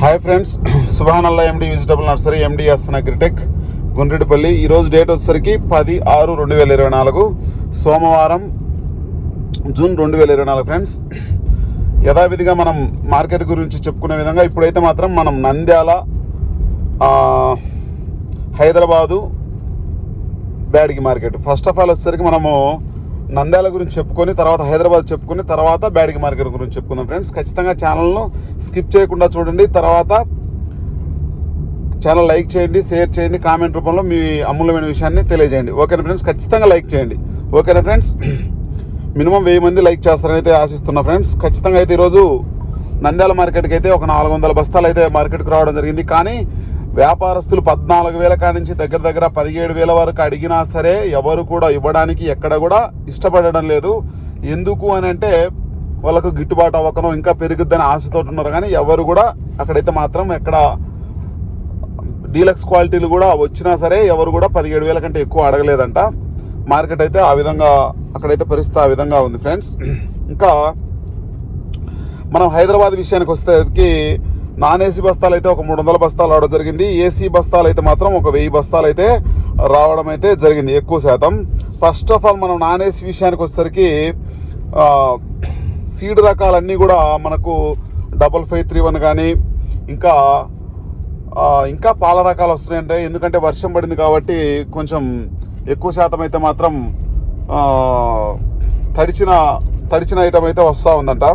Hi friends సుభానల్లా MD vegetable nursery MDS agritech Gundreddipalli ఈరోజు date వచ్చేసరికి పది ఆరు రెండు వేల ఇరవై నాలుగు సోమవారం జూన్ రెండు వేల ఇరవై నాలుగు ఫ్రెండ్స్ యథావిధిగా మనం మార్కెట్ గురించి చెప్పుకునే విధంగా ఇప్పుడైతే మాత్రం మనం Nandyal Hyderabad Byadgi market. First of all వచ్చేసరికి మనము నంద్యాల గురించి చెప్పుకొని తర్వాత హైదరాబాద్ చెప్పుకొని తర్వాత బ్యాడిగి మార్కెట్ గురించి చెప్పుకుందాం ఫ్రెండ్స్. ఖచ్చితంగా ఛానల్ను స్కిప్ చేయకుండా చూడండి. తర్వాత ఛానల్ లైక్ చేయండి షేర్ చేయండి కామెంట్ రూపంలో మీ అమూల్యమైన విషయాన్ని తెలియజేయండి. ఓకేనా ఫ్రెండ్స్? ఖచ్చితంగా లైక్ చేయండి. ఓకేనా ఫ్రెండ్స్? మినిమం వెయ్యి మంది లైక్ చేస్తారని అయితే ఆశిస్తున్నా ఫ్రెండ్స్. ఖచ్చితంగా అయితే ఈరోజు నంద్యాల మార్కెట్కి అయితే ఒక నాలుగు వందల బస్తాలు అయితే మార్కెట్కి రావడం జరిగింది. కానీ వ్యాపారస్తులు పద్నాలుగు వేల నుంచి దగ్గర దగ్గర పదిహేడు వేల వరకు అడిగినా సరే ఎవరు కూడా ఇవ్వడానికి ఎక్కడ కూడా ఇష్టపడడం లేదు. ఎందుకు అని అంటే వాళ్ళకు గిట్టుబాటు అవ్వకనో ఇంకా పెరుగుద్దని ఆశతో ఉన్నారు. కానీ ఎవరు కూడా అక్కడైతే మాత్రం ఎక్కడ డీలక్స్ క్వాలిటీలు కూడా వచ్చినా సరే ఎవరు కూడా పదిహేడు వేల కంటే ఎక్కువ అడగలేదంట. మార్కెట్ అయితే ఆ విధంగా అక్కడైతే పరిస్థితి ఆ విధంగా ఉంది ఫ్రెండ్స్. ఇంకా మనం హైదరాబాద్ విషయానికి వచ్చేసరికి నాన్ ఏసీ బస్తాలు అయితే ఒక మూడు వందల బస్తాలు రావడం జరిగింది. ఏసీ బస్తాలు అయితే మాత్రం ఒక వెయ్యి బస్తాలు అయితే రావడం అయితే జరిగింది. ఎక్కువ శాతం. ఫస్ట్ ఆఫ్ ఆల్ మనం నాన్ ఏసీ విషయానికి వచ్చేసరికి సీడ్ రకాలన్నీ కూడా మనకు డబల్ ఫైవ్ త్రీ వన్ కానీ ఇంకా ఇంకా పాల రకాలు వస్తున్నాయంటే ఎందుకంటే వర్షం పడింది కాబట్టి కొంచెం ఎక్కువ శాతం అయితే మాత్రం తడిచిన తడిచిన ఐటమ్ అయితే వస్తూ ఉందంట.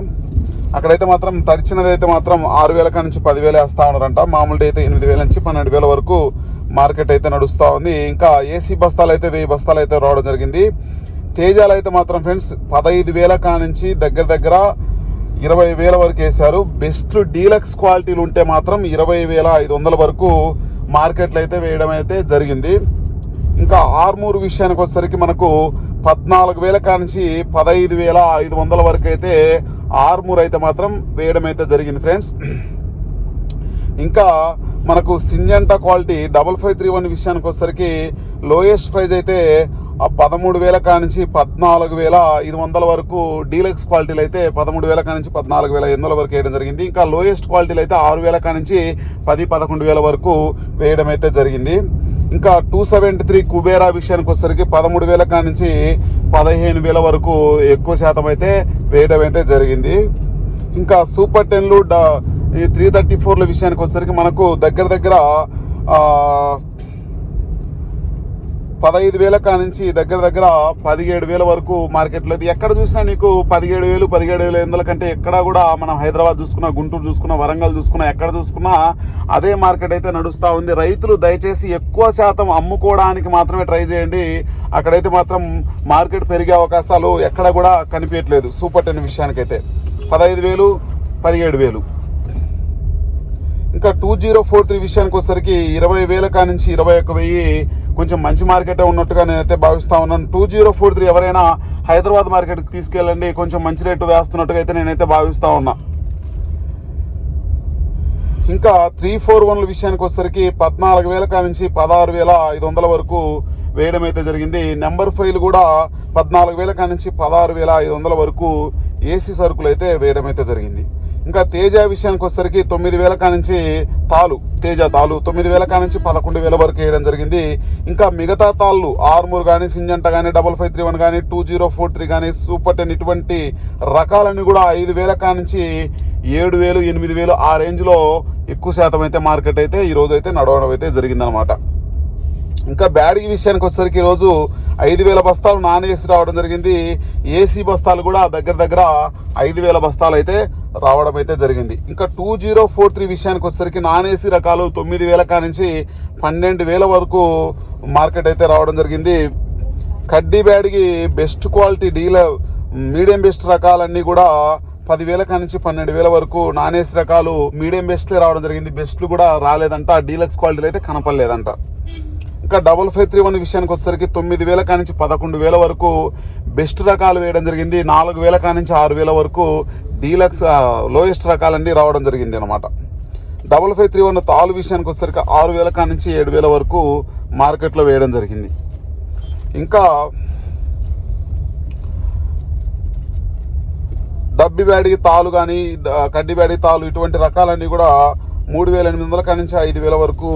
అక్కడైతే మాత్రం తడిచినదైతే మాత్రం ఆరు వేల నుంచి పదివేలు వేస్తూ ఉన్నారంట. మామూలు అయితే ఎనిమిది వేల నుంచి పన్నెండు వేల వరకు మార్కెట్ అయితే నడుస్తూ ఉంది. ఇంకా ఏసీ బస్తాలు అయితే వెయ్యి బస్తాలు అయితే రావడం జరిగింది. తేజాలు అయితే మాత్రం ఫ్రెండ్స్ పదహైదు వేల కా నుంచి దగ్గర దగ్గర ఇరవై వేల వరకు వేశారు. బెస్ట్ డీలక్స్ క్వాలిటీలు ఉంటే మాత్రం ఇరవై వేల ఐదు వందల వరకు మార్కెట్లో అయితే వేయడం అయితే జరిగింది. ఇంకా ఆర్మూర్ విషయానికి వచ్చేసరికి మనకు పద్నాలుగు వేల కానించి పదహైదు వేల ఐదు వందల వరకు అయితే ఆర్మూర్ అయితే మాత్రం వేయడం అయితే జరిగింది ఫ్రెండ్స్. ఇంకా మనకు Syngenta quality double five three one విషయానికి వచ్చేసరికి లోయెస్ట్ ప్రైజ్ అయితే ఆ పదమూడు వేల కానించి పద్నాలుగు వేల ఐదు వందల వరకు డీలక్స్ క్వాలిటీలు అయితే పదమూడు వేల కానించి పద్నాలుగు వేల ఎనిమిది వరకు వేయడం జరిగింది. ఇంకా లోయెస్ట్ క్వాలిటీలు అయితే ఆరు వేల కానించి పది పదకొండు వేల వరకు వేయడం అయితే జరిగింది. ఇంకా టూ సెవెంటీ త్రీ కుబేరా విషయానికి వచ్చేసరికి పదమూడు వేల కానించి పదిహేను వేల వరకు ఎక్కువ శాతం అయితే వేయడం అయితే జరిగింది. ఇంకా సూపర్ టెన్లు డ ఈ త్రీ థర్టీ ఫోర్ల విషయానికి వచ్చేసరికి మనకు దగ్గర దగ్గర పదహైదు వేల కానించి దగ్గర దగ్గర పదిహేడు వేల వరకు మార్కెట్లో ఇది ఎక్కడ చూసినా నీకు పదిహేడు వేలు పదిహేడు వేల ఎనిమిదిల కంటే ఎక్కడ కూడా మనం హైదరాబాద్ చూసుకున్నా గుంటూరు చూసుకున్నా వరంగల్ చూసుకున్నా ఎక్కడ చూసుకున్నా అదే మార్కెట్ అయితే నడుస్తూ ఉంది. రైతులు దయచేసి ఎక్కువ శాతం అమ్ముకోవడానికి మాత్రమే ట్రై చేయండి. అక్కడైతే మాత్రం మార్కెట్ పెరిగే అవకాశాలు ఎక్కడ కూడా కనిపించట్లేదు సూపర్ టెన్ విషయానికైతే. పదహైదు వేలు పదిహేడు వేలు. ఇంకా టూ జీరో ఫోర్ త్రీ విషయానికి వచ్చేసరికి ఇరవై వేల కానించి ఇరవై ఒక్క వెయ్యి కొంచెం మంచి మార్కెటే ఉన్నట్టుగా నేనైతే భావిస్తా ఉన్నాను. టూ జీరో ఫోర్ త్రీ ఎవరైనా హైదరాబాద్ మార్కెట్కి తీసుకెళ్ళండి కొంచెం మంచి రేటు వేస్తున్నట్టుగా అయితే నేనైతే భావిస్తా ఉన్నా. ఇంకా త్రీ ఫోర్ వన్ల విషయానికి వచ్చేసరికి పద్నాలుగు వేల నుంచి పదహారు వేల ఐదు వందల వరకు వేయడం అయితే జరిగింది. నెంబర్ ఫైల్ కూడా పద్నాలుగు వేల నుంచి పదహారు వేల ఐదు వందల వరకు ఏసీ సరుకులు అయితే వేయడం అయితే జరిగింది. ఇంకా తేజ విషయానికి వచ్చేసరికి తొమ్మిది వేల కానించి తాలు తేజ తాలు తొమ్మిది వేల కానించి పదకొండు వేల వరకు వేయడం జరిగింది. ఇంకా మిగతా తాళ్ళు ఆర్మూర్ కానీ సింజంట కానీ డబల్ ఫైవ్ త్రీ వన్ కానీ టూ జీరో ఫోర్ త్రీ కానీ సూపర్ టెన్ ఇటువంటి రకాలన్నీ కూడా ఐదు వేల కానించి ఏడు వేలు ఎనిమిది వేలు ఆ రేంజ్లో ఎక్కువ శాతం అయితే మార్కెట్ అయితే ఈరోజు అయితే నడవడం అయితే జరిగిందనమాట ఇంకా బ్యాడీ విషయానికి వచ్చేసరికి ఈరోజు ఐదు వేల బస్తాలు నాన్ ఏసీ రావడం జరిగింది. ఏసీ బస్తాలు కూడా దగ్గర దగ్గర ఐదు వేల బస్తాలు అయితే రావడం అయితే జరిగింది. ఇంకా టూ జీరో ఫోర్ త్రీ విషయానికి వచ్చేసరికి నాన్ ఏసీ రకాలు తొమ్మిది వేల కానించి పన్నెండు వేల వరకు మార్కెట్ అయితే రావడం జరిగింది. కడ్డీ బ్యాడ్కి best quality dealer medium best రకాలన్నీ కూడా పదివేల కానించి పన్నెండు వేల వరకు నాన్ ఏసీ రకాలు మీడియం బెస్ట్లే రావడం జరిగింది. బెస్ట్లు కూడా రాలేదంట. డీలక్స్ క్వాలిటీలు అయితే కనపడలేదంట. ఇంకా డబల్ ఫైవ్ త్రీ వన్ విషయానికి వచ్చేసరికి తొమ్మిది వేల కానించి పదకొండు వేల వరకు బెస్ట్ రకాలు వేయడం జరిగింది. నాలుగు వేల కానించి ఆరు వేల వరకు డీలక్స్ లోయెస్ట్ రకాలన్నీ రావడం జరిగింది అనమాట డబల్ ఫైవ్ త్రీ వన్ తాలు విషయానికి వచ్చేసరికి ఆరు వేల కానించి ఏడు వేల వరకు మార్కెట్లో వేయడం జరిగింది. ఇంకా డబ్బి బ్యాడి తాలు కానీ కడ్డి బ్యాడి తాలు ఇటువంటి రకాలన్నీ కూడా మూడు వేల ఎనిమిది వందల కాడి నుంచి ఐదు వేల వరకు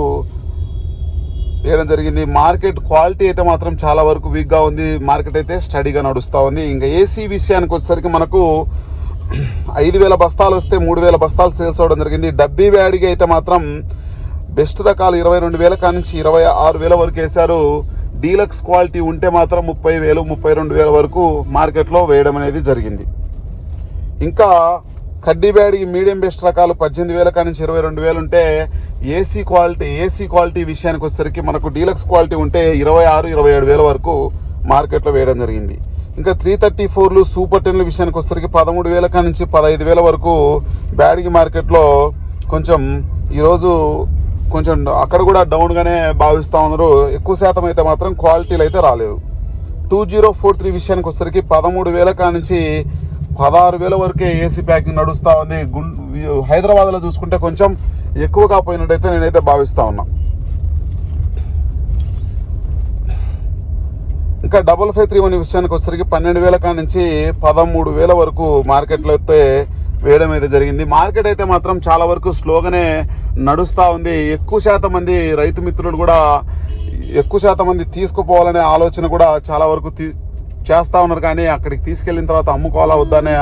వేయడం జరిగింది. మార్కెట్ క్వాలిటీ అయితే మాత్రం చాలా వరకు వీక్గా ఉంది. మార్కెట్ అయితే స్టడీగా నడుస్తూ ఉంది. ఇంకా ఏసీ విషయానికి వచ్చేసరికి మనకు ఐదు వేల బస్తాలు వస్తే మూడు వేల బస్తాలు సేల్స్ అవ్వడం జరిగింది. డబ్బీ వ్యాడికి అయితే మాత్రం బెస్ట్ రకాలు ఇరవై రెండు వేల కా నుంచి ఇరవై ఆరు వేల వరకు వేశారు. డీలక్స్ క్వాలిటీ ఉంటే మాత్రం ముప్పై వేలు ముప్పై రెండు వేల వరకు మార్కెట్లో వేయడం అనేది జరిగింది. ఇంకా కడ్డీ బ్యాడ్ మీడియం బెస్ట్ రకాలు పద్దెనిమిది వేల కానించి నుంచి ఇరవై రెండు వేలు ఉంటే ఏసీ క్వాలిటీ ఏసీ క్వాలిటీ విషయానికి వచ్చేసరికి మనకు డీలక్స్ క్వాలిటీ ఉంటే ఇరవై ఆరు ఇరవై ఏడు వేల వరకు మార్కెట్లో వేయడం జరిగింది. ఇంకా త్రీ థర్టీ ఫోర్లు సూపర్ టెన్ల విషయానికి వచ్చేసరికి పదమూడు వేల కాడి నుంచి పదహైదు వేల వరకు బ్యాడ్గి మార్కెట్లో కొంచెం ఈరోజు కొంచెం అక్కడ కూడా డౌన్గానే భావిస్తూ ఉన్నారు. ఎక్కువ శాతం అయితే మాత్రం క్వాలిటీలు అయితే రాలేదు. టూ జీరో ఫోర్ త్రీ విషయానికి వచ్చేసరికి పదమూడు వేల కానించి పదహారు వేల వరకే ఏసీ ప్యాకింగ్ నడుస్తూ ఉంది. గుండ్ హైదరాబాద్లో చూసుకుంటే కొంచెం ఎక్కువగా పోయినట్టయితే నేనైతే భావిస్తూ ఉన్నా. ఇంకా డబల్ ఫైవ్ త్రీ వన్ విషయానికి వచ్చేసరికి పన్నెండు వేల కానించి పదమూడు వేల వరకు మార్కెట్లో అయితే వేయడం అయితే జరిగింది. మార్కెట్ అయితే మాత్రం చాలా వరకు స్లోగానే నడుస్తూ ఉంది. ఎక్కువ శాతం మంది రైతు మిత్రులు కూడా ఎక్కువ శాతం మంది తీసుకుపోవాలనే ఆలోచన కూడా చాలా వరకు తీ చేస్తూ ఉన్నారు. కానీ అక్కడికి తీసుకెళ్ళిన తర్వాత అమ్ముకోవాలా వద్దనే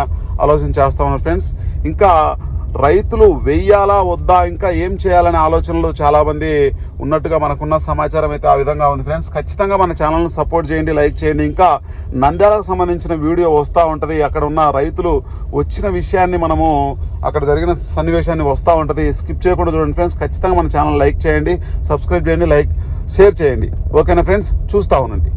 ఆలోచన చేస్తూ ఉన్నారు ఫ్రెండ్స్. ఇంకా రైతులు వెయ్యాలా వద్దా ఇంకా ఏం చేయాలనే ఆలోచనలు చాలామంది ఉన్నట్టుగా మనకున్న సమాచారం అయితే ఆ విధంగా ఉంది ఫ్రెండ్స్. ఖచ్చితంగా మన ఛానల్ని సపోర్ట్ చేయండి లైక్ చేయండి. ఇంకా నంద్యాలకు సంబంధించిన వీడియో వస్తూ ఉంటుంది. అక్కడ ఉన్న రైతులు వచ్చిన విషయాన్ని మనము అక్కడ జరిగిన సన్నివేశాన్ని వస్తూ ఉంటుంది. స్కిప్ చేయకుండా చూడండి ఫ్రెండ్స్. ఖచ్చితంగా మన ఛానల్ లైక్ చేయండి సబ్స్క్రైబ్ చేయండి లైక్ షేర్ చేయండి. ఓకేనా ఫ్రెండ్స్? చూస్తూ ఉండండి.